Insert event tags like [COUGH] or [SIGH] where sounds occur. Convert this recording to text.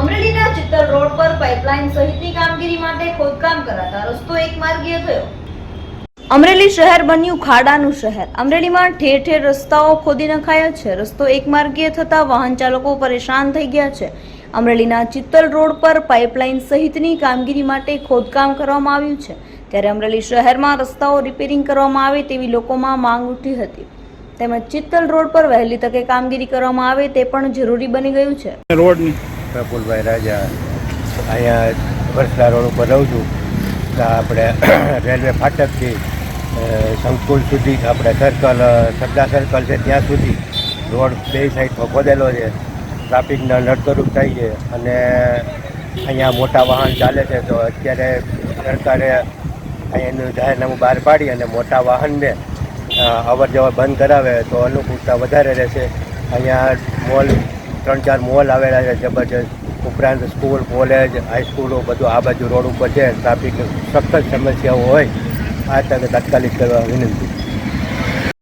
અમરેલીના ચિત્તલ રોડ પર પાઇપલાઇન સહિતની કામગીરી માટે ખોદકામ કરાતા રસ્તો એક માર્ગીય થયો. અમરેલી શહેર બન્યું ખાડાનું શહેર. અમરેલીમાં ઠેર ઠેર રસ્તાઓ ખોદી નખાયા છે. રસ્તો એક માર્ગીય થતા વાહન ચાલકો પરેશાન થઈ ગયા છે. અમરેલીના ચિત્તલ રોડ પર પાઇપલાઇન સહિતની કામગીરી માટે ખોદકામ કરવામાં આવ્યું છે. ત્યારે અમરેલી શહેરમાં રસ્તાઓ રિપેરિંગ કરવામાં આવે તેવી લોકોમાં માંગ ઉઠી હતી. તેમજ ચિત્તલ રોડ પર વહેલી તકે કામગીરી કરવામાં આવે તે પણ જરૂરી બની ગયું છે. રોડની પ્રફુલભાઈ રાજા. અહીંયા વર્ષલા રોડ ઉપર રહું છું. તો આપણે [COUGHS] રેલવે ફાટકથી સંકુલ સુધી આપણે સર્કલ સરદાર સર્કલ છે ત્યાં સુધી રોડ બે સાઈડમાં ખોદેલો છે. ટ્રાફિકના નડતરૂપ થાય છે અને અહીંયા મોટા વાહન ચાલે છે. તો અત્યારે સરકારે અહીંયાનું જાહેરનામું બહાર પાડી અને મોટા વાહનને અવર જવર બંધ કરાવે તો અનુકૂળતા વધારે રહેશે. અહીંયા મોલ ત્રણ ચાર મોલ આવેલા છે, જબરજસ્ત. ઉપરાંત સ્કૂલ, કોલેજ હાઈસ્કૂલો બધું આ બાજુ રોડ ઉપર છે. ટ્રાફિક સખત સમસ્યાઓ હોય, આ તકે તાત્કાલિક કરવા વિનંતી.